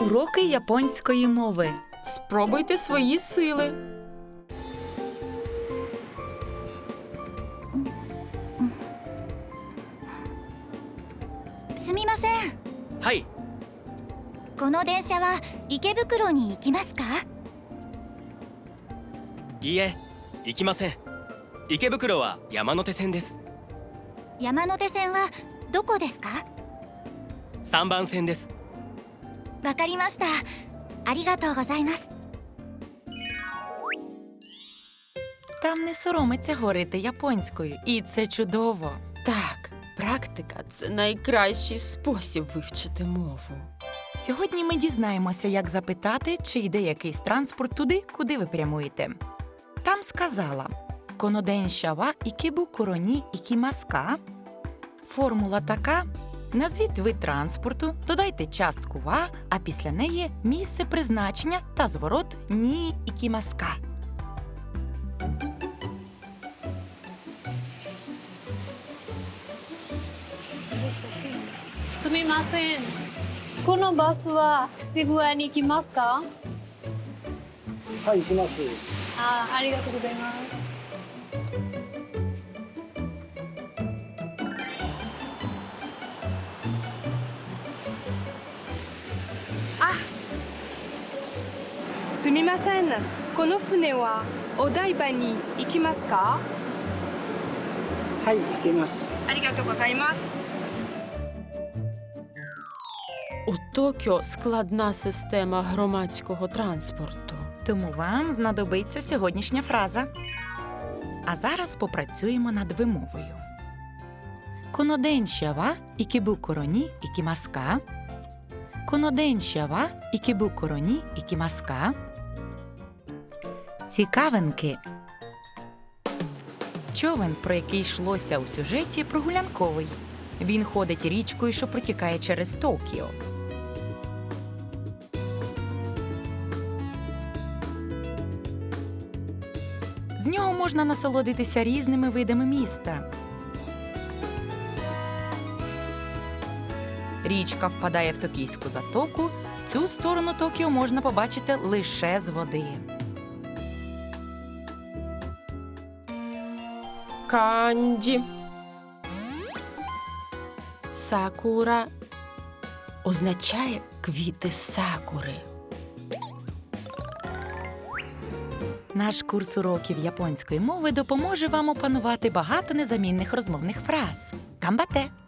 Уроки японської мови. Спробуйте свої сили. すみませんはいこの電車は池袋に行きますかいいえ行きません池袋は山手線です山手線はどこですか 3番線ですわかりましたありがとうございます Там не соромиться говорити японською, і це чудово. Так, практика це найкращий спосіб вивчити мову. Сьогодні ми дізнаємося, як запитати, чи йде якийсь транспорт туди, куди ви прямуєте. Там сказала Коноденща ва ікебу короні ікімаска. Формула така: Назвіть вид транспорту, додайте частку ва, а після неї місце призначення та зворот ні і кімаска. Сумімасен. Коно басува сібуа ні кімаска? Хай, кімасу. А, арігато. すみませんこの船はお台場に行きますかはい、行きます。ありがとうございます У Токіо складна система громадського транспорту. Тому вам знадобиться сьогоднішня фраза. А зараз попрацюємо над вимовою. Коноденща ва ікебу короні ікімаска. Коноденща ва ікебу короні ікімаска. Цікавинки. Човен, про який йшлося у сюжеті, прогулянковий. Він ходить річкою, що протікає через Токіо. З нього можна насолодитися різними видами міста. Річка впадає в Токійську затоку. Цю сторону Токіо можна побачити лише з води. Канджі. Сакура означає квіти сакури. Наш курс уроків японської мови допоможе вам опанувати багато незамінних розмовних фраз. Камбате!